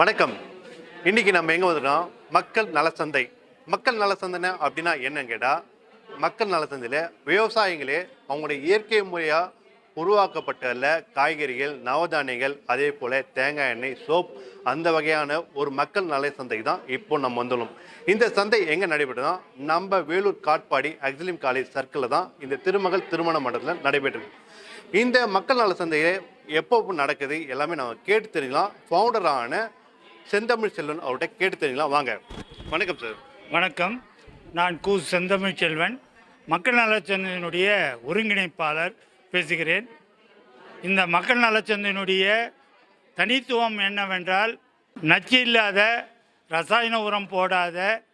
வணக்கம். இன்னைக்கு நம்ம எங்கே வந்திருக்கோம்? மக்கள் நலச்சந்தை மக்கள் நலச்சந்தைனா அப்படின்னா என்னன்னு கேட்டால் மக்கள் நலச்சந்தையில் விவசாயிகளே அவங்களுடைய இயற்கை முறையாக உருவாக்கப்பட்டுள்ள காய்கறிகள் நவதானியங்கள் அதே போல் தேங்காய் எண்ணெய் சோப் அந்த வகையான ஒரு மக்கள் நல சந்தைக்கு தான் இப்போ நம்ம வந்துள்ளோம். இந்த சந்தை எங்கே நடைபெற்றதுன்னா நம்ம வேலூர் காட்பாடி அக்ஸலிம் காலேஜ் சர்க்கிளில் தான் இந்த திருமகள் திருமண மண்டபத்தில் நடைபெற்றது. இந்த மக்கள் நல சந்தையை எப்போ நடக்குது? எல்லாமே நம்ம கேட்டு தெரிஞ்சலாம் ஃபவுண்டரான செந்தமிழ் செல்வன் அவர்கிட்ட கேட்டு தெரிஞ்சுக்கலாம். வாங்க. வணக்கம் சார் வணக்கம். நான் கு செந்தமிழ் செல்வன். மக்கள் நலச்சந்தையினுடைய ஒருங்கிணைப்பாளர் பேசுகிறேன். இந்த மக்கள் நலச்சந்தையினுடைய தனித்துவம் என்னவென்றால் நச்சு இல்லாத ரசாயன உரம் போடாத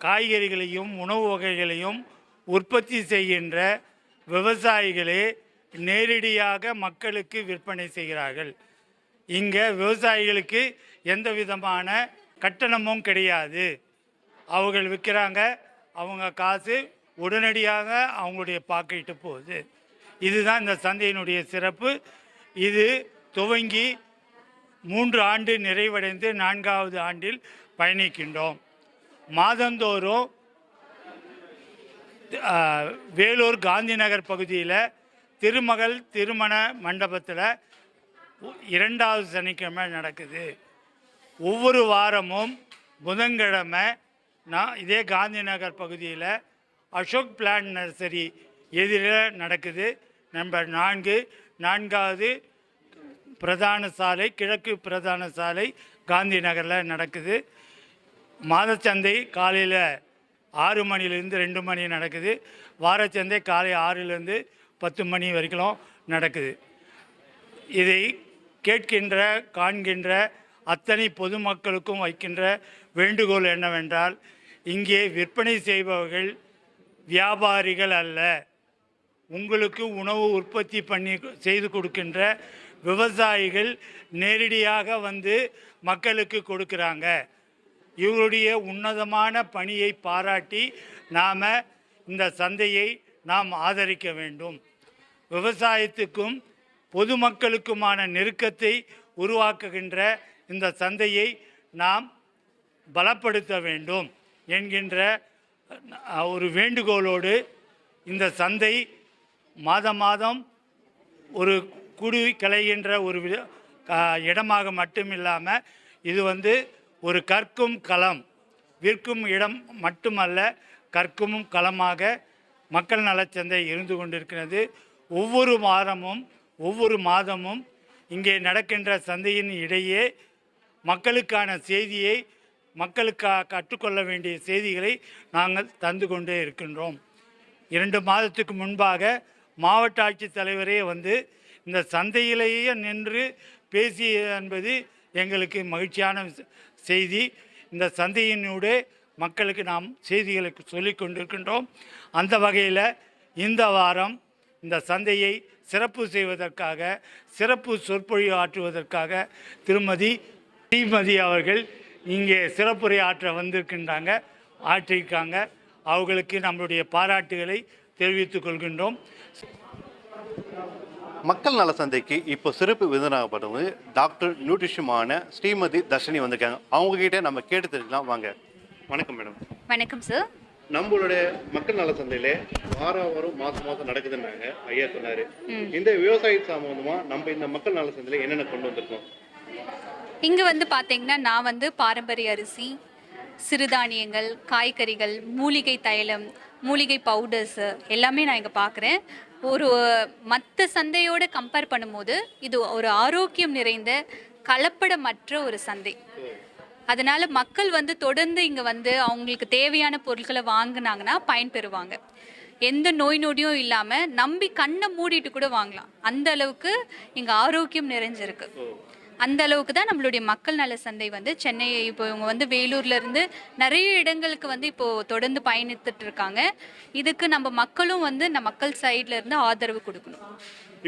காய்கறிகளையும் உணவு வகைகளையும் உற்பத்தி செய்கின்ற விவசாயிகளே நேரடியாக மக்களுக்கு விற்பனை செய்கிறார்கள். இங்கே விவசாயிகளுக்கு எந்த விதமான கட்டணமும் கிடையாது. அவர்கள் விற்கிறாங்க அவங்க காசு உடனடியாக அவங்களுடைய பாக்கெட்டு போகுது. இதுதான் இந்த சந்தையினுடைய சிறப்பு. இது துவங்கி மூன்று ஆண்டு நிறைவடைந்து நான்காவது ஆண்டில் பயணிக்கின்றோம். மாதந்தோறும் வேலூர் காந்தி நகர் பகுதியில் திருமகள் திருமண மண்டபத்தில் இரண்டாவது சனிக்கிழமை நடக்குது. ஒவ்வொரு வாரமும் புதன்கிழமை நான் இதே காந்தி நகர் பகுதியில் அசோக் பிளான் நர்சரி எதிரில் நடக்குது. நம்பர் நான்கு நான்காவது பிரதான சாலை கிழக்கு பிரதான சாலை காந்தி நகரில் நடக்குது. மாதச்சந்தை காலையில் ஆறு மணிலேருந்து ரெண்டு மணி நடக்குது. வாரச்சந்தை காலை ஆறுலேருந்து பத்து மணி வரைக்கும் நடக்குது. இதை கேட்கின்ற காண்கின்ற அத்தனை பொதுமக்களுக்கும் வைக்கின்ற வேண்டுகோள் என்னவென்றால் இங்கே விற்பனை செய்பவர்கள் வியாபாரிகள் அல்ல. உங்களுக்கு உணவு உற்பத்தி பண்ணி செய்து கொடுக்கின்ற விவசாயிகள் நேரடியாக வந்து மக்களுக்கு கொடுக்குறாங்க. இவருடைய உன்னதமான பணியை பாராட்டி நாம் இந்த சந்தையை நாம் ஆதரிக்க வேண்டும். விவசாயத்துக்கும் பொதுமக்களுக்குமான நெருக்கத்தை உருவாக்குகின்ற இந்த சந்தையை நாம் பலப்படுத்த வேண்டும் என்கின்ற ஒரு வேண்டுகோளோடு இந்த சந்தை மாதம் மாதம் ஒரு குடி கலைகின்ற ஒரு வி- இடமாக மட்டும் இல்லாமல் இது வந்து ஒரு கற்கும் களம் விற்கும் இடம் மட்டுமல்ல கற்கும் களமாக மக்கள் நலச்சந்தை இருந்து கொண்டிருக்கிறது. ஒவ்வொரு வாரமும் ஒவ்வொரு மாதமும் இங்கே நடக்கின்ற சந்தையின் இடையே மக்களுக்கான செய்தியை மக்களுக்காக கற்றுக்கொள்ள வேண்டிய செய்திகளை நாங்கள் தந்து கொண்டே இருக்கின்றோம். இரண்டு மாதத்துக்கு முன்பாக மாவட்ட ஆட்சித்தலைவரே வந்து இந்த சந்தையிலேயே நின்று பேசி என்பது எங்களுக்கு மகிழ்ச்சியான செய்தி. இந்த சந்தையினூடே மக்களுக்கு நாம் செய்திகளை சொல்லிக் கொண்டிருக்கின்றோம். அந்த வகையில் இந்த வாரம் இந்த சந்தையை சிறப்பு செய்வதற்காக சிறப்பு சொற்பொழிவு ஆற்றுவதற்காக திருமதி ஸ்ரீமதி அவர்கள் இங்கே சிறப்புரை ஆற்ற வந்திருக்கின்றாங்க ஆற்றிருக்காங்க. அவர்களுக்கு நம்மளுடைய பாராட்டுகளை தெரிவித்துக் கொள்கின்றோம். மக்கள் நல சந்தைக்கு இப்போ சிறப்பு விருந்தினராகப்பட்டவங்க டாக்டர் நியூட்ரிஷமான ஸ்ரீமதி தர்ஷினி வந்திருக்காங்க. அவங்க கிட்ட நம்ம கேட்டு தெரிஞ்சுக்கலாம். வாங்க. வணக்கம் மேடம். வணக்கம் சார் நம்மளுடைய மக்கள் நல சந்தையில வாரம் வாரம் மாசம் மாசம் நடக்குதுன்னாங்க ஐயா சொன்னாரு. இந்த விவசாய சம்பந்தமா நம்ம இந்த மக்கள் நல சந்தையில என்னென்ன கொண்டு வந்திருக்கோம்? இங்கே வந்து பார்த்தீங்கன்னா நான் வந்து பாரம்பரிய அரிசி சிறுதானியங்கள் காய்கறிகள் மூலிகை தைலம் மூலிகை பவுடர்ஸு எல்லாமே நான் இங்கே பார்க்குறேன் ஒரு மற்ற சந்தையோடு கம்பேர் பண்ணும்போது இது ஒரு ஆரோக்கியம் நிறைந்த கலப்படமற்ற ஒரு சந்தை. அதனால மக்கள் வந்து தொடர்ந்து இங்கே வந்து அவங்களுக்கு தேவையான பொருட்களை வாங்கினாங்கன்னா பயன்பெறுவாங்க எந்த நோய் நொடியும் இல்லாமல் நம்பி கண்ணை மூடிட்டு கூட வாங்கலாம். அந்த அளவுக்கு இங்கே ஆரோக்கியம் நிறைஞ்சிருக்கு. அந்த அளவுக்கு தான் நம்மளுடைய மக்கள் நல சந்தை வந்து சென்னை இப்போ இவங்க வந்து வேலூர்ல இருந்து நிறைய இடங்களுக்கு வந்து இப்போ தொடர்ந்து பயணித்துட்டு இருக்காங்க. இதுக்கு நம்ம மக்களும் வந்து இந்த மக்கள் சைட்ல இருந்து ஆதரவு கொடுக்கணும்.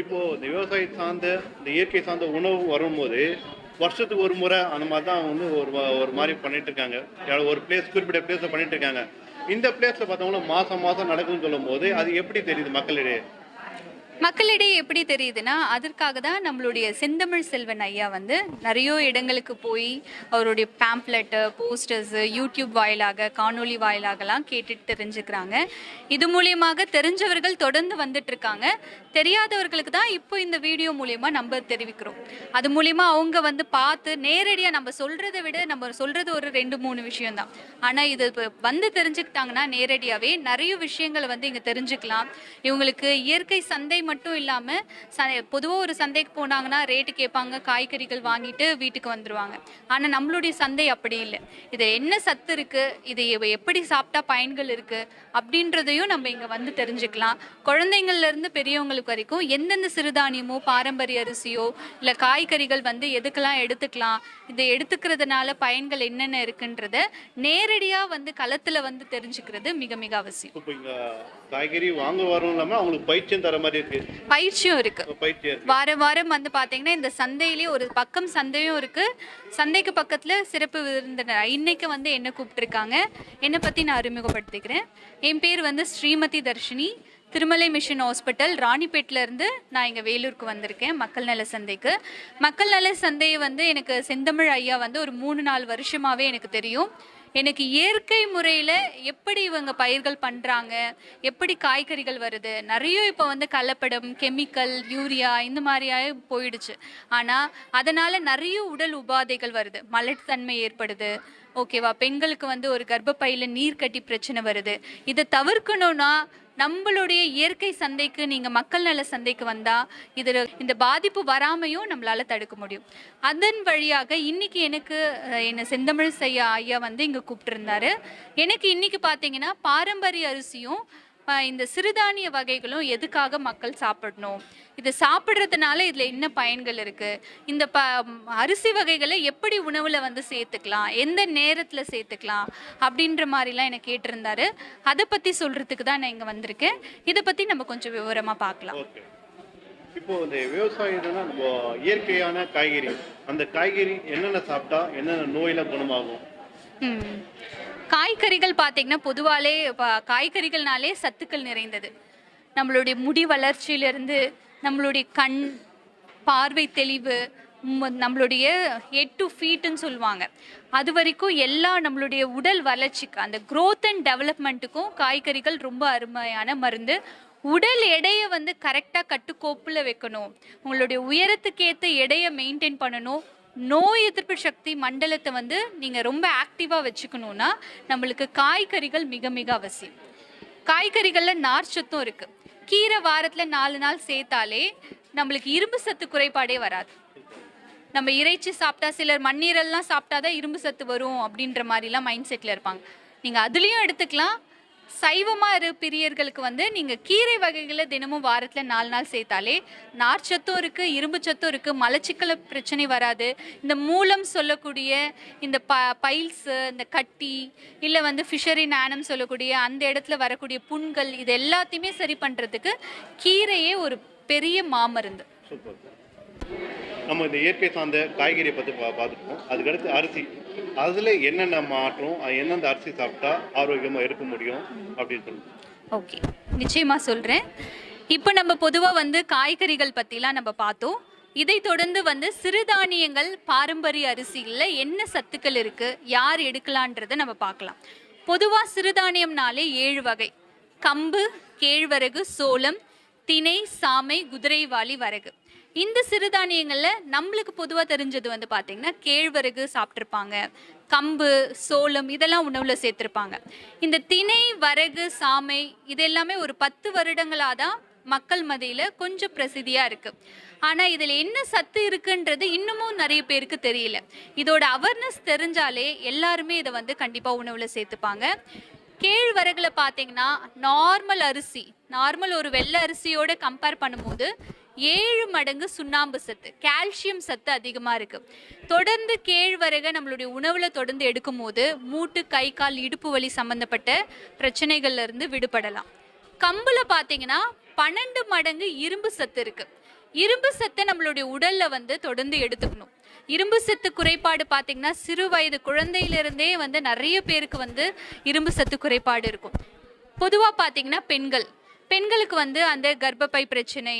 இப்போ இந்த விவசாய சார்ந்த இந்த இயற்கை சார்ந்த உணவு வரும்போது வருஷத்துக்கு ஒரு முறை அந்த மாதிரி தான் வந்து ஒரு ஒரு மாதிரி பண்ணிட்டு இருக்காங்க ஒரு பிளேஸ் குறிப்பிட்ட பிளேஸ்ல பண்ணிட்டு இருக்காங்க இந்த பிளேஸ்ல பார்த்தவங்கன்னா மாசம் மாசம் நடக்குதுன்னு சொல்லும்போது அது எப்படி தெரியுது மக்களிடையே? மக்களிடையே எப்படி தெரியுதுன்னா அதற்காக தான் நம்மளுடைய செந்தமிழ் செல்வன் ஐயா வந்து நிறைய இடங்களுக்கு போய் அவருடைய பேம்ப்லெட்டு போஸ்டர்ஸு யூடியூப் வாயிலாக காணொளி வாயிலாகலாம் கேட்டுட்டு தெரிஞ்சுக்கிறாங்க. இது மூலியமாக தெரிஞ்சவர்கள் தொடர்ந்து வந்துட்டு இருக்காங்க தெரியாதவர்களுக்கு தான் இப்போ இந்த வீடியோ மூலியமாக நம்ம தெரிவிக்கிறோம். அது மூலியமா அவங்க வந்து பார்த்து நேரடியாக நம்ம சொல்கிறத விட நம்ம சொல்கிறது ஒரு ரெண்டு மூணு விஷயம்தான் ஆனால் இது இப்போ வந்து தெரிஞ்சுக்கிட்டாங்கன்னா நேரடியாகவே நிறைய விஷயங்களை வந்து இங்கே தெரிஞ்சுக்கலாம். இவங்களுக்கு இயற்கை சந்தை மட்டும் இல்லாமல் ச பொதுவாக ஒரு சந்தைக்கு போனாங்கன்னா ரேட்டு கேட்பாங்க காய்கறிகள் வாங்கிட்டு வீட்டுக்கு வந்துடுவாங்க ஆனால் நம்மளுடைய சந்தை அப்படி இல்லை. இது என்ன சத்து இருக்குது இது எப்படி சாப்பிட்டா பயன்கள் இருக்குது அப்படின்றதையும் நம்ம இங்கே வந்து தெரிஞ்சுக்கலாம். குழந்தைங்கள்ல இருந்து பெரியவங்களுக்கு வரைக்கும் எந்தெந்த சிறுதானியமோ பாரம்பரிய அரிசியோ இல்லை காய்கறிகள் வந்து எதுக்கெல்லாம் எடுத்துக்கலாம் இதை எடுத்துக்கிறதுனால பயன்கள் என்னென்ன இருக்குன்றத நேரடியாக வந்து களத்தில் வந்து தெரிஞ்சுக்கிறது மிக மிக அவசியம். இப்போ இங்கே காய்கறி வாங்க வரும் இல்லாமல் அவங்களுக்கு பயிற்சியும் தர மாதிரி இருக்கு. பயிற்சியும் இருக்குது வாரம் வாரம் வந்து பார்த்தீங்கன்னா இந்த சந்தையிலேயே ஒரு பக்கம் சந்தையும் இருக்கு. சந்தைக்கு பக்கத்தில் சிறப்பு விருந்தினர் இன்னைக்கு வந்து என்ன கூப்பிட்டுருக்காங்க என்னை பற்றி நான் அறிமுகப்படுத்திக்கிறேன். என் பேர் வந்து ஸ்ரீமதி தர்ஷினி. திருமலை மிஷன் ஹாஸ்பிட்டல் ராணிப்பேட்டில் இருந்து நான் இங்கே வேலூருக்கு வந்திருக்கேன் மக்கள் நல சந்தைக்கு. மக்கள் நல சந்தை வந்து எனக்கு செந்தமிழ் ஐயா வந்து ஒரு மூணு நாலு வருஷமாகவே எனக்கு தெரியும். எனக்கு இயற்கை முறையில் எப்படி இவங்க பயிர்கள் பண்ணுறாங்க எப்படி காய்கறிகள் வருது நிறைய இப்போ வந்து கலப்படம் கெமிக்கல் யூரியா இந்த மாதிரியாக போயிடுச்சு. ஆனால் அதனால் நிறைய உடல் உபாதைகள் வருது. மலட்டுத்தன்மை ஏற்படுது. ஓகேவா? பெண்களுக்கு வந்து ஒரு கர்ப்பப்பையில் நீர் கட்டி பிரச்சனை வருது. இதை தவிர்க்கணும்னா நம்மளுடைய இயற்கை சந்தைக்கு நீங்கள் மக்கள் நல சந்தைக்கு வந்தால் இதில் இந்த பாதிப்பு வராமையும் நம்மளால் தடுக்க முடியும். அதன் வழியாக இன்னைக்கு எனக்கு என்ன செந்தமிழ் செய்ய ஐயா வந்து இங்கே கூப்பிட்டுருந்தாரு. எனக்கு இன்னைக்கு பார்த்தீங்கன்னா பாரம்பரிய அரிசியும் இந்த சிறுதானிய வகைகளும் எதுக்காக மக்கள் சாப்பிடணும்? இது சாப்பிட்றதுனால இதில் என்ன பயன்கள் இருக்குது இந்த ப அரிசி வகைகளை எப்படி உணவில் வந்து சேர்த்துக்கலாம்? எந்த நேரத்தில் சேர்த்துக்கலாம்? அப்படின்ற மாதிரிலாம் எனக்கு கேட்டிருந்தாரு. அதை பற்றி சொல்கிறதுக்கு தான் நான் இங்கே வந்திருக்கேன். இதை பற்றி நம்ம கொஞ்சம் விவரமாக பார்க்கலாம். இப்போ இந்த விவசாயம்னா இயற்கையான காய்கறி. அந்த காய்கறி என்னென்ன சாப்பிட்டா என்னென்ன நோயில குணமாகும். காய்கறிகள் பார்த்தீங்கன்னா பொதுவாலே காய்கறிகள்னாலே சத்துக்கள் நிறைந்தது. நம்மளுடைய முடி வளர்ச்சியிலிருந்து நம்மளுடைய கண் பார்வை தெளிவு நம்மளுடைய எட் டு ஃபீட்டுன்னு சொல்லுவாங்க. அது வரைக்கும் எல்லா நம்மளுடைய உடல் வளர்ச்சிக்கு அந்த க்ரோத் அண்ட் டெவலப்மெண்ட்டுக்கும் காய்கறிகள் ரொம்ப அருமையான மருந்து. உடல் எடையை வந்து கரெக்டாக கட்டுக்கோப்பில் வைக்கணும். உங்களுடைய உயரத்துக்கேற்ற எடையை மெயின்டைன் பண்ணணும். நோய் எதிர்ப்பு சக்தி மண்டலத்தை வந்து நீங்கள் ரொம்ப ஆக்டிவாக வச்சுக்கணுன்னா நம்மளுக்கு காய்கறிகள் மிக மிக அவசியம். காய்கறிகளில் நார் சத்தும் இருக்குது கீரை வாரத்தில் நாலு நாள் சேர்த்தாலே நம்மளுக்கு இரும்பு சத்து குறைபாடே வராது. நம்ம இறைச்சி சாப்பிட்டா சிலர் மண்ணீரெல்லாம் சாப்பிட்டா தான் இரும்பு சத்து வரும் அப்படின்ற மாதிரிலாம் மைண்ட் செட்டில் இருப்பாங்க. நீங்கள் அதுலேயும் எடுத்துக்கலாம் சைவமாக இரு பிரியர்களுக்கு வந்து நீங்கள் கீரை வகைகளை தினமும் வாரத்தில் நாலு நாள் சேர்த்தாலே நார்ச்சத்தும் இருக்குது இரும்பு சத்தும் இருக்குது மலச்சிக்கல பிரச்சனை வராது. இந்த மூலம் சொல்லக்கூடிய இந்த ப பைல்ஸு இந்த கட்டி இல்லை வந்து ஃபிஷரி நானம் சொல்லக்கூடிய அந்த இடத்துல வரக்கூடிய புண்கள் இது எல்லாத்தையுமே சரி பண்ணுறதுக்கு கீரையே ஒரு பெரிய மாமருந்து. நம்ம இந்த இயற்கை சார்ந்த காய்கறியை பற்றி பார்த்துருக்கோம் அதுக்கடுத்து அரிசி. அதில் என்னென்ன மாற்றம் எந்தெந்த அரிசி சாப்பிட்டா ஆரோக்கியமாக இருக்க முடியும் அப்படின்னு சொல்லுங்க. ஓகே. நிச்சயமாக சொல்கிறேன் இப்போ நம்ம பொதுவாக வந்து காய்கறிகள் பற்றிலாம் நம்ம பார்த்தோம். இதை தொடர்ந்து வந்து சிறுதானியங்கள் பாரம்பரிய அரிசியில் என்ன சத்துக்கள் இருக்குது யார் எடுக்கலான்றதை நம்ம பார்க்கலாம். பொதுவாக சிறுதானியம்னாலே ஏழு வகை. கம்பு கேழ்வரகு சோளம் திணை சாமை குதிரைவாளி வரகு. இந்த சிறுதானியங்களில் நம்மளுக்கு பொதுவாக தெரிஞ்சது வந்து பார்த்திங்கன்னா கேழ்வரகு சாப்பிட்ருப்பாங்க கம்பு சோளம் இதெல்லாம் உணவில் சேர்த்துருப்பாங்க. இந்த திணை வரகு சாமை இது எல்லாமே ஒரு பத்து வருடங்களாக தான் மக்கள் மதியில் கொஞ்சம் பிரசித்தியாக இருக்குது ஆனால் இதில் என்ன சத்து இருக்குன்றது இன்னமும் நிறைய பேருக்கு தெரியல. இதோட அவேர்னஸ் தெரிஞ்சாலே எல்லாருமே இதை வந்து கண்டிப்பாக உணவில் சேர்த்துப்பாங்க. கேழ்வரகுல பார்த்தீங்கன்னா நார்மல் அரிசி நார்மல் ஒரு வெள்ளை அரிசியோட கம்பேர் பண்ணும்போது ஏழு மடங்கு சுண்ணாம்பு சத்து கால்சியம் சத்து அதிகமாக இருக்குது தொடர்ந்து கேழ்வரகை நம்மளுடைய உணவில் தொடர்ந்து எடுக்கும்போது மூட்டு கை கால் இடுப்பு வலி சம்மந்தப்பட்ட பிரச்சனைகள்லேருந்து விடுபடலாம். கம்பில் பார்த்தீங்கன்னா பன்னெண்டு மடங்கு இரும்பு சத்து இருக்கு. இரும்பு சத்தை நம்மளுடைய உடலில் வந்து தொடர்ந்து எடுத்துக்கணும். இரும்பு சத்து குறைபாடு பார்த்தீங்கன்னா சிறு வயது குழந்தையிலிருந்தே வந்து நிறைய பேருக்கு வந்து இரும்பு சத்து குறைபாடு இருக்கும். பொதுவாக பார்த்தீங்கன்னா பெண்கள் பெண்களுக்கு வந்து அந்த கர்ப்பப்பை பிரச்சனை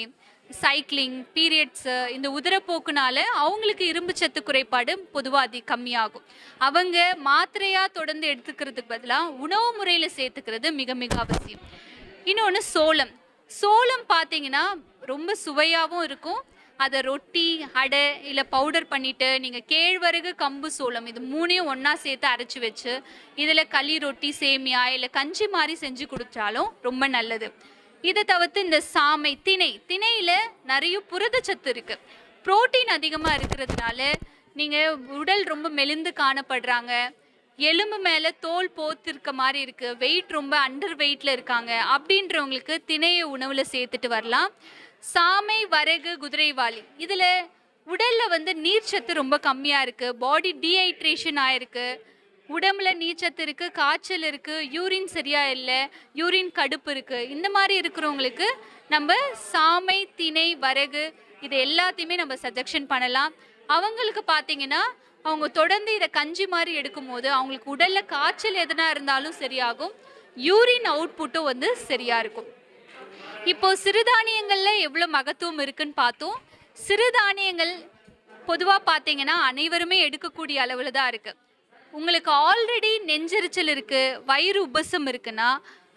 சைக்கிளிங் பீரியட்ஸு இந்த உதிரப்போக்குனால அவங்களுக்கு இரும்பு சத்து குறைபாடு பொதுவாக அதி கம்மியாகும். அவங்க மாத்திரையாக தொடர்ந்து எடுத்துக்கிறதுக்கு பதிலாக உணவு முறையில் சேர்த்துக்கிறது மிக மிக அவசியம். இன்னொன்று சோளம். சோளம் பார்த்தீங்கன்னா ரொம்ப சுவையாகவும் இருக்கும். அதை ரொட்டி அடை இல்லை பவுடர் பண்ணிவிட்டு நீங்கள் கேழ்வரகு கம்பு சோளம் இது மூணையும் ஒன்றா சேர்த்து அரைச்சி வச்சு இதில் களி ரொட்டி சேமியா இல்லை கஞ்சி மாதிரி செஞ்சு கொடுத்தாலும் ரொம்ப நல்லது. இதை தவிர்த்து இந்த சாமை திணை திணையில் நிறைய புரதச்சத்து இருக்குது ப்ரோட்டீன் அதிகமாக இருக்கிறதுனால நீங்கள் உடல் ரொம்ப மெலிந்து காணப்படுறாங்க. எலும்பு மேலே தோல் போத்திருக்க மாதிரி இருக்குது வெயிட் ரொம்ப அண்டர் வெயிட்டில் இருக்காங்க. அப்படின்றவங்களுக்கு திணையை உணவில் சேர்த்துட்டு வரலாம். சாமை வரகு குதிரைவாளி இதில் உடலில் வந்து நீர்ச்சத்து ரொம்ப கம்மியாக இருக்குது பாடி டீஹைட்ரேஷன் ஆயிருக்கு. உடம்புல நீச்சத்து இருக்குது காய்ச்சல் இருக்குது யூரின் சரியா இல்லை யூரின் கடுப்பு இருக்குது இந்த மாதிரி இருக்கிறவங்களுக்கு நம்ம சாமை திணை வரகு இது எல்லாத்தையுமே நம்ம சஜெக்ஷன் பண்ணலாம். அவங்களுக்கு பார்த்தீங்கன்னா அவங்க தொடர்ந்து இதை கஞ்சி மாதிரி எடுக்கும்போது அவங்களுக்கு உடலில் காய்ச்சல் எதனா இருந்தாலும் சரியாகும். யூரின் அவுட்புட்டும் வந்து சரியாக இருக்கும். இப்போ சிறுதானியங்கள்ல எவ்வளோ மகத்துவம் இருக்குன்னு பார்த்தோம். சிறுதானியங்கள் பொதுவாக பார்த்தீங்கன்னா அனைவருமே எடுக்கக்கூடிய அளவில் தான் இருக்குது உங்களுக்கு ஆல்ரெடி நெஞ்செரிச்சல் இருக்குது வயிறு உபசம் இருக்குன்னா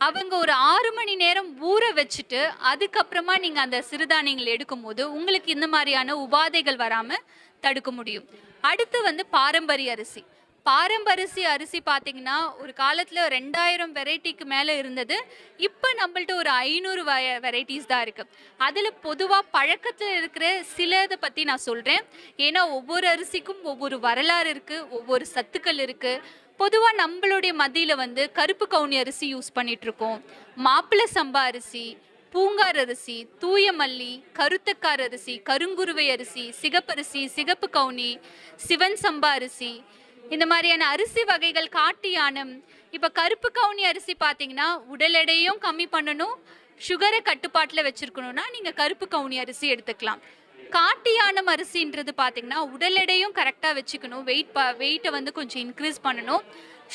அவங்க ஒரு ஆறு மணி நேரம் ஊற வச்சுட்டு அதுக்கப்புறமா நீங்கள் அந்த சிறுதானியங்கள் எடுக்கும்போது உங்களுக்கு இந்த மாதிரியான உபாதைகள் வராமல் தடுக்க முடியும். அடுத்து வந்து பாரம்பரிய அரிசி. பாரம்பரிசி அரிசி பார்த்தீங்கன்னா ஒரு காலத்தில் ரெண்டாயிரம் வெரைட்டிக்கு மேலே இருந்தது. இப்போ நம்மள்ட்ட ஒரு ஐநூறு வ வெரைட்டிஸ் தான் இருக்குது அதில் பொதுவாக பழக்கத்தில் இருக்கிற சிலதை பற்றி நான் சொல்கிறேன் ஏன்னா ஒவ்வொரு அரிசிக்கும் ஒவ்வொரு வரலாறு இருக்குது ஒவ்வொரு சத்துக்கள் இருக்குது பொதுவாக நம்மளுடைய மதியில் வந்து கருப்பு கவுனி அரிசி யூஸ் பண்ணிகிட்ருக்கோம் மாப்பிள்ளை சம்பா அரிசி பூங்கார் அரிசி தூய மல்லி கருத்தக்கார் அரிசி கருங்குருவை அரிசி சிகப்பரிசி சிகப்பு கவுனி சிவன் சம்பா அரிசி இந்த மாதிரியான அரிசி வகைகள் காட்டு யானம் இப்போ கருப்பு கவுனி அரிசி பார்த்தீங்கன்னா உடல் எடையும் கம்மி பண்ணணும் சுகரை கட்டுப்பாட்டில் வச்சுருக்கணும்னா நீங்கள் கருப்பு கவுனி அரிசி எடுத்துக்கலாம். காட்டு யானம் அரிசின்றது பார்த்தீங்கன்னா உடல் எடையும் கரெக்டாக வச்சுக்கணும் வெயிட் ப வெயிட்டை வந்து கொஞ்சம் இன்க்ரீஸ் பண்ணணும்.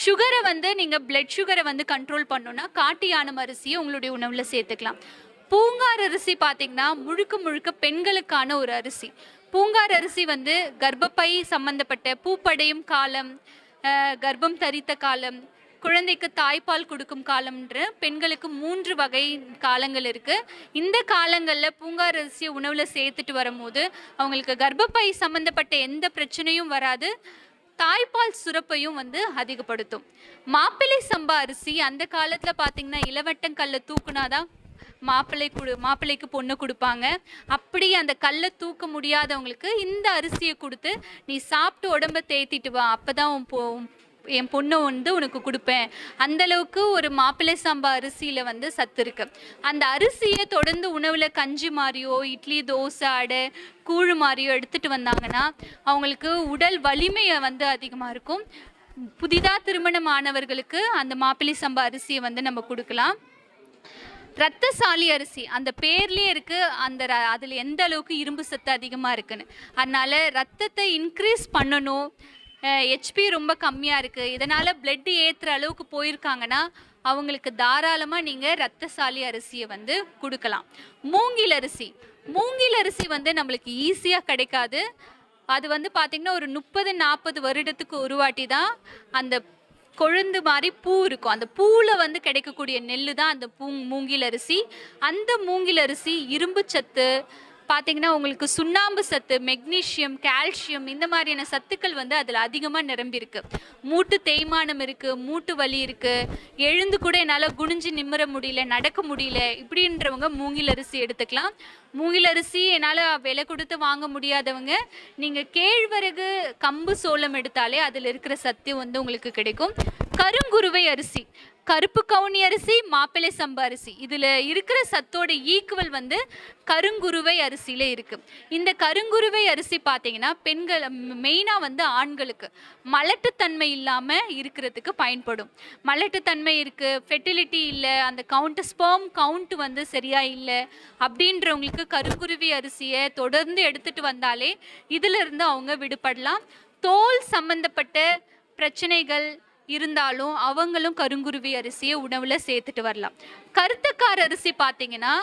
சுகரை வந்து நீங்கள் பிளட் சுகரை வந்து கண்ட்ரோல் பண்ணணும்னா காட்டு யானம் அரிசியை உங்களுடைய உணவில் சேர்த்துக்கலாம். பூங்கார் அரிசி பார்த்தீங்கன்னா முழுக்க முழுக்க பெண்களுக்கான ஒரு அரிசி. பூங்கார் அரிசி வந்து கர்ப்பப்பை சம்பந்தப்பட்ட பூப்படையும் காலம் கர்ப்பம் தரித்த காலம் குழந்தைக்கு தாய்ப்பால் கொடுக்கும் காலம்ன்ற பெண்களுக்கு மூன்று வகை காலங்கள் இருக்குது இந்த காலங்களில் பூங்கார் அரிசியை உணவில் சேர்த்துட்டு வரும்போது அவங்களுக்கு கர்ப்பப்பை சம்மந்தப்பட்ட எந்த பிரச்சனையும் வராது. தாய்ப்பால் சுரப்பையும் வந்து அதிகப்படுத்தும். மாப்பிள்ளை சம்பா அரிசி அந்த காலத்தில் பார்த்திங்கன்னா இளவட்டங்கல்ல தூக்குனாதான் மாப்பிள்ளை கொடு மாப்பிள்ளைக்கு பொண்ணு கொடுப்பாங்க. அப்படி அந்த கல்லை தூக்க முடியாதவங்களுக்கு இந்த அரிசியை கொடுத்து நீ சாப்பிட்டு உடம்ப தேத்திட்டு வா அப்பதான் உன் பொ என் பொண்ணை வந்து உனக்கு கொடுப்பேன். அந்த அளவுக்கு ஒரு மாப்பிள்ளை சாம்பா அரிசியில் வந்து சத்து இருக்கு. அந்த அரிசியை தொடர்ந்து உணவில் கஞ்சி மாதிரியோ இட்லி தோசை அடை கூழ் மாதிரியோ எடுத்துகிட்டு வந்தாங்கன்னா அவங்களுக்கு உடல் வலிமையை வந்து அதிகமாக இருக்கும். புதிதாக திருமணமானவர்களுக்கு அந்த மாப்பிள்ளை சம்பா அரிசியை வந்து நம்ம கொடுக்கலாம். ரத்தசாலி அரிசி. அந்த பேர்லேயே இருக்குது அந்த ர- எந்த அளவுக்கு இரும்பு சத்து அதிகமாக இருக்குன்னு. அதனால் ரத்தத்தை இன்க்ரீஸ் பண்ணணும். ஹெச்பி ரொம்ப கம்மியாக இருக்குது இதனால் பிளட் ஏற்றுற அளவுக்கு போயிருக்காங்கன்னா அவங்களுக்கு தாராளமாக நீங்கள் ரத்தசாலி அரிசியை வந்து கொடுக்கலாம். மூங்கில் அரிசி. மூங்கில் அரிசி வந்து நம்மளுக்கு ஈஸியாக கிடைக்காது. அது வந்து பார்த்திங்கன்னா ஒரு முப்பது நாற்பது வருடத்துக்கு ஒரு வாட்டி தான் அந்த கொழுந்து மாதிரி பூ இருக்கும். அந்த பூவில் வந்து கிடைக்கக்கூடிய நெல்லு தான் அந்த பூ மூங்கில் அரிசி. அந்த மூங்கில் அரிசி இரும்பு சத்து பார்த்தீங்கன்னா உங்களுக்கு சுண்ணாம்பு சத்து மெக்னீஷியம் கால்சியம் இந்த மாதிரியான சத்துக்கள் வந்து அதில் அதிகமாக நிரம்பியிருக்கு. மூட்டு தேய்மானம் இருக்குது மூட்டு வலி இருக்குது எழுந்து கூட என்னால் குனிஞ்சு நிம்மற முடியல நடக்க முடியல இப்படின்றவங்க மூங்கில் அரிசி எடுத்துக்கலாம். மூங்கில் அரிசி என்னால் விலை கொடுத்து வாங்க முடியாதவங்க நீங்கள் கேழ்வரகு கம்பு சோளம் எடுத்தாலே அதில் இருக்கிற சத்து வந்து உங்களுக்கு கிடைக்கும். கருங்குருவை அரிசி. கருப்பு கவுனி அரிசி மாப்பிள்ளை சம்பா அரிசி. இதில் இருக்கிற சத்தோட ஈக்குவல் வந்து கருங்குருவை அரிசியில் இருக்குது இந்த கருங்குருவை அரிசி பார்த்தீங்கன்னா பெண்கள் மெயினாக வந்து ஆண்களுக்கு. மலட்டுத்தன்மை இல்லாமல் இருக்கிறதுக்கு பயன்படும். மலட்டுத்தன்மை இருக்குது ஃபெர்டிலிட்டி இல்லை அந்த கவுண்ட் ஸ்பெர்ம் கவுண்ட் வந்து சரியாக இல்லை அப்படின்றவங்களுக்கு கருங்குருவி அரிசியை தொடர்ந்து எடுத்துகிட்டு வந்தாலே இதிலிருந்து அவங்க விடுபடலாம். தோல் சம்பந்தப்பட்ட பிரச்சனைகள் இருந்தாலும் அவங்களும் கருங்குருவி அரிசியை உணவில் சேர்த்துட்டு வரலாம். கருத்தக்கார அரிசி பார்த்தீங்கன்னா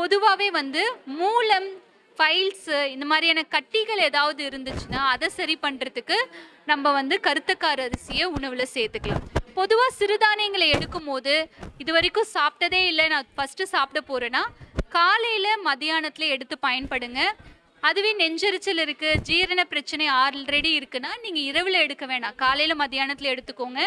பொதுவாகவே வந்து மூலம் ஃபைல்ஸு இந்த மாதிரியான கட்டிகள் ஏதாவது இருந்துச்சுன்னா அதை சரி பண்ணுறதுக்கு நம்ம வந்து கருத்தக்கார அரிசியை உணவில் சேர்த்துக்கலாம். பொதுவாக சிறுதானியங்களை எடுக்கும் போது இது வரைக்கும் சாப்பிட்டதே இல்லை. நான் ஃபஸ்ட்டு சாப்பிட போகிறேன்னா காலையில் மதியானத்தில் எடுத்து பயன்படுங்க. அதுவே நெஞ்செரிச்சல் இருக்குது ஜீரண பிரச்சனை ஆல்ரெடி இருக்குன்னா நீங்கள் இரவில் எடுக்க வேணாம். காலையில் மதியானத்தில் எடுத்துக்கோங்க.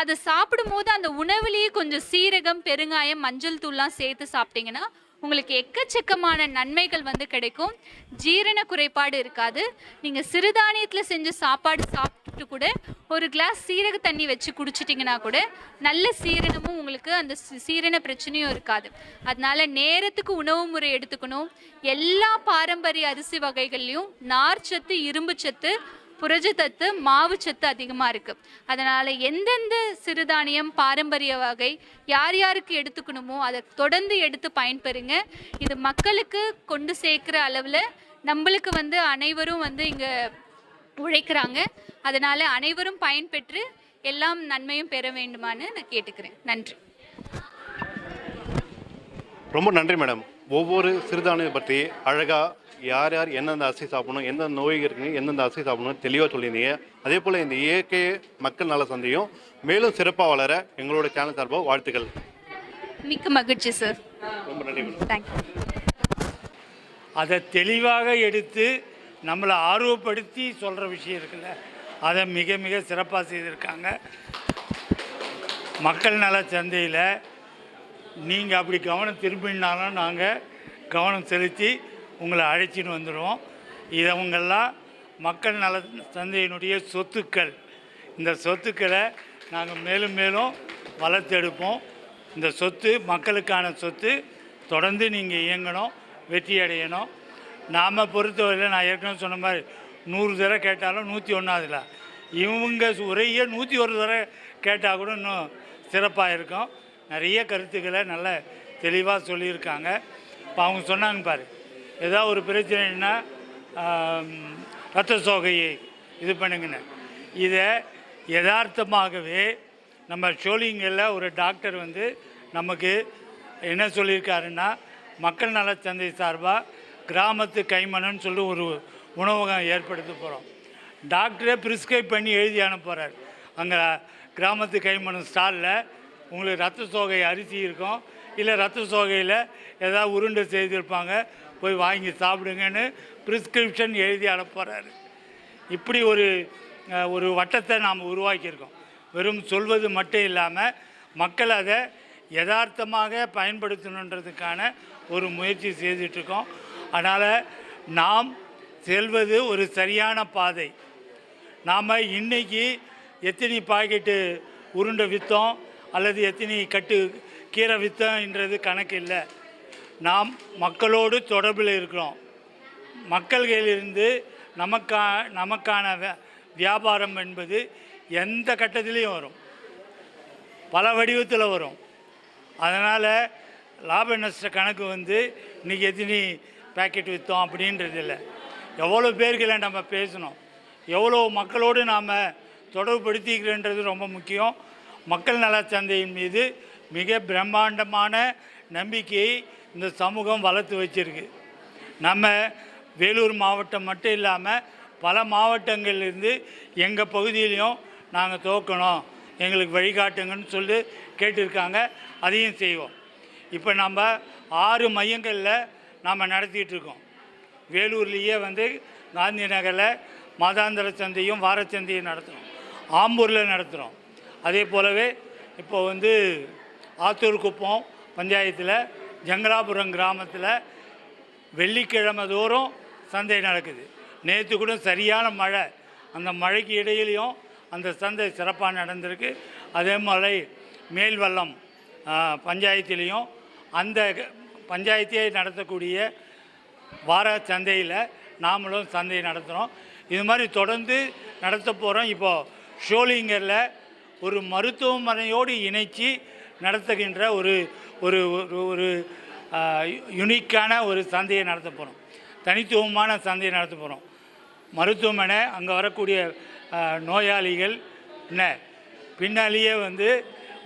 அதை சாப்பிடும்போது அந்த உணவுலேயே கொஞ்சம் சீரகம் பெருங்காயம் மஞ்சள் தூள்லாம் சேர்த்து சாப்பிட்டீங்கன்னா உங்களுக்கு எக்கச்சக்கமான நன்மைகள் வந்து கிடைக்கும். ஜீரண குறைபாடு இருக்காது. நீங்கள் சிறுதானியத்தில் செஞ்ச சாப்பாடு சாப்பிட்டு கூட ஒரு கிளாஸ் சீரக தண்ணி வச்சு குடிச்சிட்டிங்கன்னா கூட நல்ல சீரணமும் உங்களுக்கு அந்த சீரண பிரச்சனையும் இருக்காது. அதனால நேரத்துக்கு உணவு முறை எடுத்துக்கணும். எல்லா பாரம்பரிய அரிசி வகைகள்லையும் நார்ச்சத்து இரும்பு சத்து புரதச்சத்து மாவுச்சத்து அதிகமாக இருக்குது அதனால் எந்தெந்த சிறுதானியம் பாரம்பரிய வகை யார் யாருக்கு எடுத்துக்கணுமோ அதை தொடர்ந்து எடுத்து பயன்பெறுங்க. இது மக்களுக்கு கொண்டு சேர்க்குற அளவில் நம்மளுக்கு வந்து அனைவரும் வந்து இங்கே உழைக்கிறாங்க. அதனால் அனைவரும் பயன்பெற்று எல்லாம் நன்மையும் பெற வேண்டுமான்னு நான் கேட்டுக்கிறேன். நன்றி. ரொம்ப நன்றி மேடம். ஒவ்வொரு சிறுதானியம் பற்றி அழகாக யார் யார் எந்தெந்த அரிசி சாப்பிடணும் எந்தெந்த நோய் இருக்குங்க எந்தெந்த அரிசி சாப்பிடணும் தெளிவாக சொல்லியிருந்தீங்க. அதே போல் இந்த இயற்கை மக்கள் நல சந்தையும் மேலும் சிறப்பாக வளர எங்களோட சேனல் சார்பாக வாழ்த்துக்கள். மிக்க மகிழ்ச்சி சார் ரொம்ப நன்றி தேங்க்யூ அதை தெளிவாக எடுத்து நம்மளை ஆர்வப்படுத்தி சொல்கிற விஷயம் இருக்குல்ல அதை மிக மிக சிறப்பாக செய்திருக்காங்க. மக்கள் நல சந்தையில் நீங்கள் அப்படி கவனம் திரும்பினாலும் நாங்கள் கவனம் செலுத்தி உங்களை அழைச்சின்னு வந்துடுவோம் இதவங்கெல்லாம் மக்கள் நல சந்தையினுடைய சொத்துக்கள். இந்த சொத்துக்களை நாங்கள் மேலும் மேலும் வளர்த்தெடுப்போம் இந்த சொத்து மக்களுக்கான சொத்து தொடர்ந்து நீங்கள் இயங்கணும் வெற்றி அடையணும். நாம் பொறுத்தவரையில் நான் ஏற்கனவே சொன்ன மாதிரி நூறு தடவை கேட்டாலும் நூற்றி ஒன்றாவதுல இவங்க உரையே நூற்றி ஒரு தடவை கேட்டால் கூட இன்னும் சிறப்பாக இருக்கும். நிறைய கருத்துக்களை நல்ல தெளிவாக சொல்லியிருக்காங்க. இப்போ அவங்க சொன்னாங்க பாரு ஏதாவது ஒரு பிரச்சனைன்னா ரத்த சோகையை இது பண்ணுங்கன்னு. இதை யதார்த்தமாகவே நம்ம ஷோலிங்கில் ஒரு டாக்டர் வந்து நமக்கு என்ன சொல்லியிருக்காருன்னா மக்கள் நல சந்தை சார்பாக கிராமத்து கைமணன்னு சொல்லி ஒரு உணவகம் ஏற்படுத்த போகிறோம் டாக்டரே ப்ரிஸ்கிரைப் பண்ணி எழுதி அனுப்புகிறார் அங்கே கிராமத்து கைமணம் ஸ்டாலில் உங்களுக்கு ரத்த சோகை அரிசி இருக்கும். இல்லை ரத்த சோகையில் ஏதாவது உருண்டை செய்திருப்பாங்க. போய் வாங்கி சாப்பிடுங்கன்னு ப்ரிஸ்கிரிப்ஷன் எழுதி அனுப்புகிறாரு இப்படி ஒரு ஒரு வட்டத்தை நாம் உருவாக்கியிருக்கோம். வெறும் சொல்வது மட்டும் இல்லாமல் மக்கள் அதை யதார்த்தமாக பயன்படுத்தணுன்றதுக்கான ஒரு முயற்சி செய்துட்ருக்கோம். அதனால் நாம் செல்வது ஒரு சரியான பாதை. நாம் இன்னைக்கு எத்தனை பாக்கெட்டு உருண்டை விற்றோம் அல்லது எத்தனை கட்டு கீரை விற்றோன்றது கணக்கு இல்லை. நாம் மக்களோடு தொடர்பில் இருக்கிறோம். மக்கள்களிலிருந்து நமக்கா நமக்கான வியாபாரம் என்பது எந்த கட்டத்திலையும் வரும். பல வடிவத்தில் வரும். அதனால் லாப நஷ்ட கணக்கு வந்து இன்றைக்கி எத்தினி பேக்கெட் விற்றோம் அப்படின்றது இல்லை. எவ்வளோ பேர்களை நம்ம பேசணும். எவ்வளோ மக்களோடு நாம் தொடர்புபடுத்திக்கிறன்றது ரொம்ப முக்கியம். மக்கள் நலச் சந்தையின் மீது மிக பிரம்மாண்டமான நம்பிக்கையை இந்த சமூகம் வளர்த்து வச்சிருக்கு. நம்ம வேலூர் மாவட்டம் மட்டும் இல்லாமல் பல மாவட்டங்கள்லேருந்து எங்கள் பகுதியிலையும் நாங்கள் தோக்கணும் எங்களுக்கு வழிகாட்டுங்கன்னு சொல்லி கேட்டிருக்காங்க. அதையும் செய்வோம். இப்போ நம்ம ஆறு மையங்களில் நாம் நடத்திட்டுருக்கோம் வேலூர்லேயே வந்து காந்தி நகரில் மாதாந்திர சந்தையும் வாரச்சந்தையும் நடத்துகிறோம் ஆம்பூரில் நடத்துகிறோம் அதே போலவே இப்போ வந்து ஆத்தூர் குப்பம் பஞ்சாயத்தில் ஜங்கலாபுரம் கிராமத்தில் வெள்ளிக்கிழமை தோறும் சந்தை நடக்குது. நேற்று கூட சரியான மழை. அந்த மழைக்கு இடையிலையும் அந்த சந்தை சிறப்பாக நடந்திருக்கு. அதே மாதிரி மேல்வல்லம் ஆ, பஞ்சாயத்திலையும் அந்த க- பஞ்சாயத்தையே நடத்தக்கூடிய வார சந்தையில் நாமளும் சந்தை நடத்துகிறோம் இது மாதிரி தொடர்ந்து நடத்த போகிறோம் இப்போது ஷோலிங்கரில் ஒரு மருத்துவமனையோடு இணைச்சி நடத்துகின்ற ஒரு ஒரு ஒரு ஒரு யுனிக்கான ஒரு சந்தையை நடத்த போகிறோம் தனித்துவமான சந்தையை நடத்த போகிறோம் மருத்துவமனை அங்கே வரக்கூடிய நோயாளிகள் என்ன? பின்னாலேயே வந்து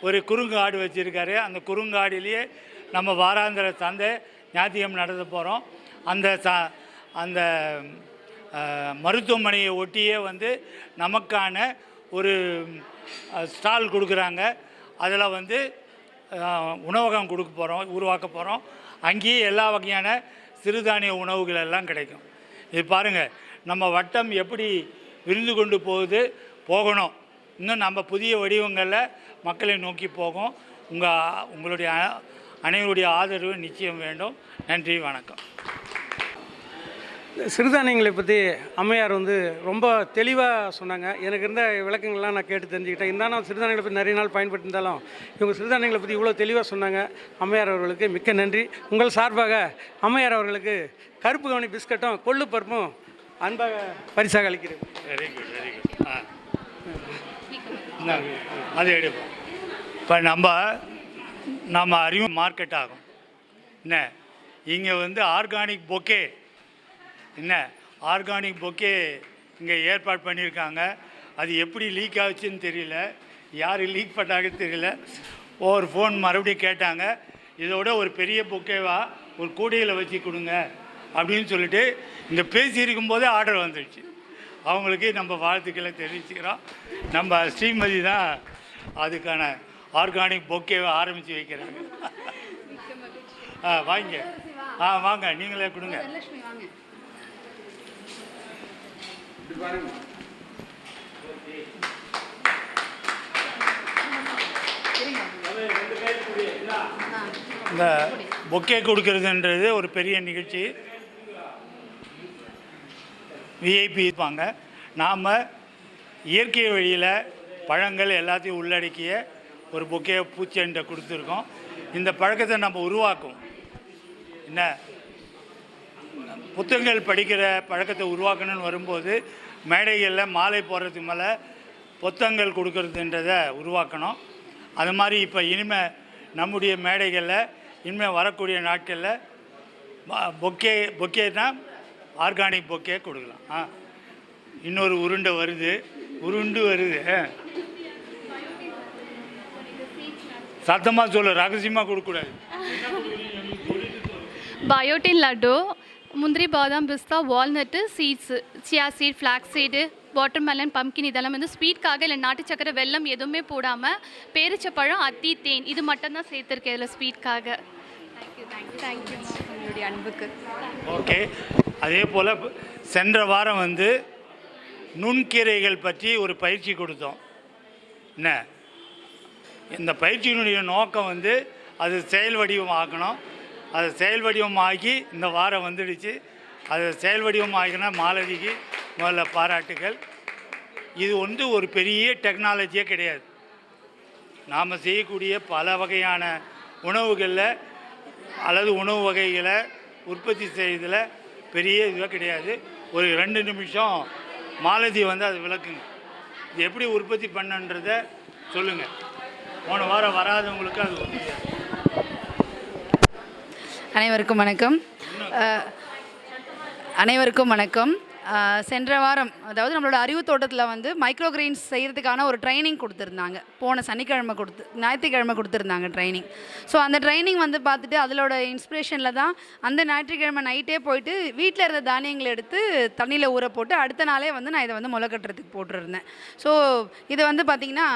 ஒரு குறுங்காடு வச்சுருக்காரு. அந்த குறுங்காடிலேயே நம்ம வாராந்திர சந்தை ஞாத்தியம் நடத்த போகிறோம் அந்த ச அந்த மருத்துவமனையை ஒட்டியே வந்து நமக்கான ஒரு ஸ்டால் கொடுக்குறாங்க. அதில் வந்து உணவகம் கொடுக்க போகிறோம் உருவாக்க போகிறோம் அங்கேயே எல்லா வகையான சிறுதானிய உணவுகள் எல்லாம் கிடைக்கும். இது பாருங்கள் நம்ம வட்டம் எப்படி விருந்து கொண்டு போகுது போகணும். இன்னும் நம்ம புதிய வடிவங்களில் மக்களை நோக்கி போகும். உங்கள் உங்களுடைய அனைவருடைய ஆதரவு நிச்சயம் வேண்டும். நன்றி வணக்கம். சிறுதானியங்களை பற்றி அம்மையார் வந்து ரொம்ப தெளிவாக சொன்னாங்க. எனக்கு இருந்த விளக்கங்கள்லாம் நான் கேட்டு தெரிஞ்சுக்கிட்டேன். இருந்தாலும் சிறுதானியங்களை பற்றி நிறைய நாள் பயன்படுத்தியிருந்தாலும் இவங்க சிறுதானியங்களை பற்றி இவ்வளோ தெளிவாக சொன்னாங்க. அம்மையார் அவர்களுக்கு மிக்க நன்றி. உங்கள் சார்பாக அம்மையார் அவர்களுக்கு கருப்பு கவனி பிஸ்கட்டும் கொள்ளு பருப்பும் அன்பாக பரிசாக அளிக்கிறேன். வெரி குட் வெரி குட் ஆ. அது எடுப்போம். இப்போ நம்ம நம்ம அறிவு மார்க்கெட் ஆகும். என்ன? இங்கே வந்து ஆர்கானிக் பொக்கே என்ன ஆர்கானிக் பொக்கே இங்கே ஏற்பாடு பண்ணியிருக்காங்க. அது எப்படி லீக் ஆச்சுன்னு தெரியல. யார் லீக் பண்ணாங்கன்னு தெரியல. ஒரு ஃபோன் மறுபடியும் கேட்டாங்க. இதோட ஒரு பெரிய பொக்கேவா ஒரு கூடையில் வச்சு கொடுங்க அப்படின்னு சொல்லிட்டு இங்கே பேசியிருக்கும் போதே ஆர்டர் வந்துடுச்சு அவங்களுக்கு நம்ம வாழ்த்துக்களை தெரிவிச்சுக்கிறோம். நம்ம ஸ்ரீமதி தான் அதுக்கான ஆர்கானிக் பொக்கேவை ஆரம்பித்து வைக்கிறாங்க. ஆ வாங்க. ஆ வாங்க. நீங்களே கொடுங்க. இந்த பொக்கே கொடுக்கறதுன்றது ஒரு பெரிய நிகழ்ச்சி. விஐபி இருப்பாங்க. நாம் இயற்கை வழியில் பழங்கள் எல்லாத்தையும் உள்ளடக்கிய ஒரு பொக்கே பூச்செண்டை கொடுத்துருக்கோம். இந்த பழக்கத்தை நம்ம உருவாக்கும் என்ன? புத்தகங்கள் படிக்கிற பழக்கத்தை உருவாக்கணும்னு வரும்போது மேடைகளில் மாலை போடுறதுக்கு மேலே புத்தகங்கள் கொடுக்கறதுன்றதை உருவாக்கணும். அது மாதிரி இப்போ இனிமேல் நம்முடைய மேடைகளில் இனிமேல் வரக்கூடிய நாட்களில் பொக்கே பொக்கே தான் ஆர்கானிக் பொக்கே கொடுக்கலாம். ஆ இன்னொரு உருண்டை வருது. உருண்டு வருது. சத்தமாக சொல்லு ரகசியமாக கொடுக்கக்கூடாது. பயோட்டின் லட்டு முந்திரி பாதாம் பிஸ்தா walnut seeds chia seed flax seed watermelon pumpkin இதெல்லாம் வந்து ஸ்வீட்காக இல்லை நாட்டு சக்கரை வெல்லம் எதுவுமே போடாமல் பேரிச்சப்பழம் அத்தி தேன் இது மட்டும்தான் சேர்த்துருக்கேன் இதில் ஸ்வீட்காக தேங்க்யூ உங்களுடைய அன்புக்கு. ஓகே அதே போல் சென்ற வாரம் வந்து நுண்கீரைகள் பற்றி ஒரு பயிற்சி கொடுத்தோம். என்ன? இந்த பயிற்சியினுடைய நோக்கம் வந்து அது செயல் வடிவம் ஆக்கணும் அதை செயல் வடிவம் ஆகி இந்த வாரம் வந்துடுச்சு. அது செயல் வடிவம் ஆகினா மாலதிக்கு முதல்ல பாராட்டுகள். இது வந்து ஒரு பெரிய டெக்னாலஜியே கிடையாது. நாம் செய்யக்கூடிய பல வகையான உணவுகளில் அல்லது உணவு வகைகளை உற்பத்தி செய்யறதுல பெரிய இதுவாக கிடையாது. ஒரு ரெண்டு நிமிஷம் மாலதி வந்து அது விளக்குங்க. இது எப்படி உற்பத்தி பண்ணன்றதை சொல்லுங்கள் போன வாரம் வராதவங்களுக்கு அது ஒரு அனைவருக்கும் வணக்கம். அனைவருக்கும் வணக்கம். சென்ற வாரம் அதாவது நம்மளோட அறிவு தோட்டத்தில் வந்து மைக்ரோ கிரெயின்ஸ் செய்கிறதுக்கான ஒரு ட்ரைனிங் கொடுத்துருந்தாங்க. போன சனிக்கிழமை கொடுத்து ஞாயிற்றுக்கிழமை கொடுத்துருந்தாங்க ட்ரைனிங் ஸோ அந்த ட்ரைனிங் வந்து பார்த்துட்டு அதிலோட இன்ஸ்பிரேஷனில் தான் அந்த ஞாயிற்றுக்கிழமை நைட்டே போயிட்டு வீட்டில் இருந்த தானியங்களை எடுத்து தண்ணியில் ஊற போட்டு அடுத்த நாளே வந்து நான் இதை வந்து முளை கட்டுறதுக்கு போட்டுருந்தேன். ஸோ இது வந்து பார்த்திங்கன்னா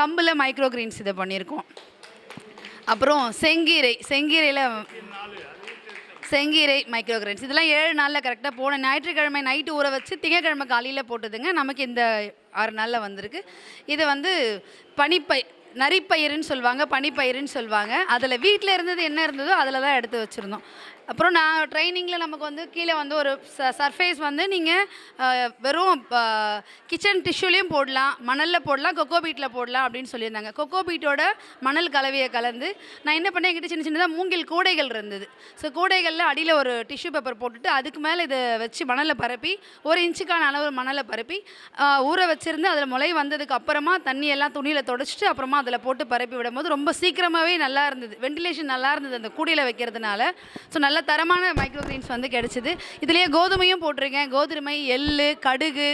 கம்பில் மைக்ரோ கிரெயின்ஸ் இதை பண்ணியிருக்கோம். அப்புறம் செங்கீரை செங்கீரையில் செங்கீரை மைக்ரோகிரன்ஸ் இதெல்லாம் ஏழு நாளில் கரெக்டாக போன ஞாயிற்றுக்கிழமை நைட்டு ஊற வச்சு திங்கக்கிழமை காலையில் போட்டதுங்க. நமக்கு இந்த ஆறு நாளில் வந்திருக்கு. இது வந்து பனிப்பை நரிப்பயிறுன்னு சொல்லுவாங்க பனிப்பயிறுன்னு சொல்லுவாங்க. அதில் வீட்டில் இருந்தது என்ன இருந்ததோ அதில் தான் எடுத்து வச்சுருந்தோம். அப்புறம் நான் ட்ரைனிங்கில் நமக்கு வந்து கீழே வந்து ஒரு ச சர்ஃபேஸ் வந்து நீங்கள் வெறும் கிச்சன் டிஷ்யூலேயும் போடலாம் மணலில் போடலாம் கொக்கோ பீட்டில் போடலாம் அப்படின்னு சொல்லியிருந்தாங்க. கொக்கோ பீட்டோட மணல் கலவையை கலந்து நான் என்ன பண்ணேன் என்கிட்ட சின்ன சின்னதாக மூங்கில் கூடைகள் இருந்தது. ஸோ கூடைகளில் அடியில் ஒரு டிஷ்யூ பேப்பர் போட்டுட்டு அதுக்கு மேலே இதை வச்சு மணலை பரப்பி ஒரு இன்ச்சுக்கான அளவு மணலை பரப்பி ஊற வச்சுருந்து அதில் முளை வந்ததுக்கு அப்புறமா தண்ணி எல்லாம் துணியில் தொடச்சிட்டு அப்புறமா அதில் போட்டு பரப்பி விடும்போது ரொம்ப சீக்கிரமாகவே நல்லா இருந்தது. வெண்டிலேஷன் நல்லா இருந்தது அந்த கூடையில் வைக்கிறதுனால. ஸோ நல்லா நல்ல தரமான மைக்ரோ வந்து கிடைச்சிது. இதுலேயே கோதுமையும் போட்டிருக்கேன். கோதுமை எள்ளு கடுகு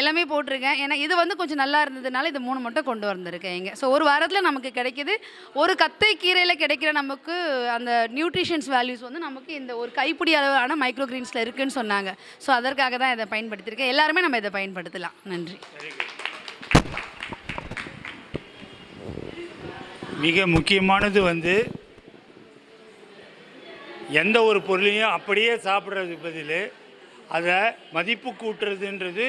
எல்லாமே போட்டிருக்கேன். ஏன்னா இது வந்து கொஞ்சம் நல்லா இருந்ததுனால இது மூணு மட்டும் கொண்டு வந்திருக்கேன் இங்கே. ஸோ ஒரு வாரத்தில் நமக்கு கிடைக்கிது. ஒரு கத்தை கீரையில் கிடைக்கிற நமக்கு அந்த நியூட்ரிஷன்ஸ் வேல்யூஸ் வந்து நமக்கு இந்த ஒரு கைப்பிடி அளவான மைக்ரோக்ரீன்ஸில் இருக்குதுன்னு சொன்னாங்க. ஸோ அதற்காக தான் இதை பயன்படுத்தியிருக்கேன். எல்லாருமே நம்ம இதை பயன்படுத்தலாம். நன்றி. மிக முக்கியமானது வந்து எந்த ஒரு பொருளையும் அப்படியே சாப்பிட்றது பதில் அதை மதிப்பு கூட்டுறதுன்றது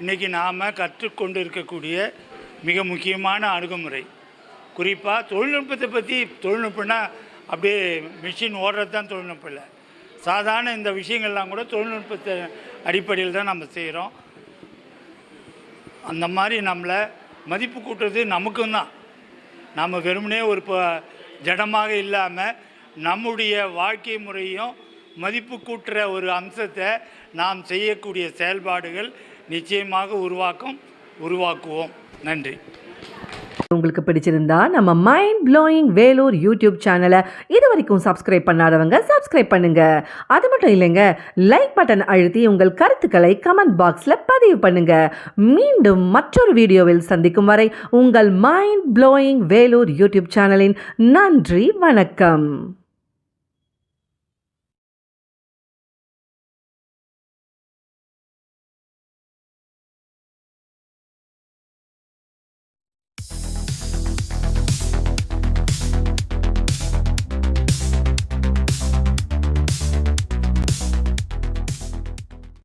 இன்றைக்கி நாம் கற்றுக்கொண்டு இருக்கக்கூடிய மிக முக்கியமான அணுகுமுறை. குறிப்பாக தொழில்நுட்பத்தை பற்றி தொழில்நுட்பம்னா அப்படியே மிஷின் ஓடுறது தான் தொழில்நுட்பம் இல்லை. சாதாரண இந்த விஷயங்கள்லாம் கூட தொழில்நுட்பத்தை அடிப்படையில் தான் நம்ம செய்கிறோம் அந்த மாதிரி நம்மளை மதிப்பு கூட்டுறது நமக்கும் தான் நாம் வெறுமனே ஒரு இப்போ ஜடமாக இல்லாமல் நம்முடைய வாழ்க்கை முறையும் மதிப்பு கூட்டுற ஒரு அம்சத்தை நாம் செய்யக்கூடிய செயல்பாடுகள் நிச்சயமாக உருவாக்கும் உருவாக்குவோம். நன்றி. உங்களுக்கு பிடிச்சிருந்தா நம்ம மைண்ட் ப்ளோயிங் வேலூர் யூடியூப் சேனலை இது வரைக்கும் சப்ஸ்கிரைப் பண்ணாதவங்க சப்ஸ்கிரைப் பண்ணுங்க. அது மட்டும் இல்லைங்க லைக் பட்டன் அழுத்தி உங்கள் கருத்துக்களை கமெண்ட் பாக்ஸில் பதிவு பண்ணுங்க. மீண்டும் மற்றொரு வீடியோவில் சந்திக்கும் வரை உங்கள் மைண்ட் ப்ளோயிங் வேலூர் யூடியூப் சேனலின் நன்றி வணக்கம்.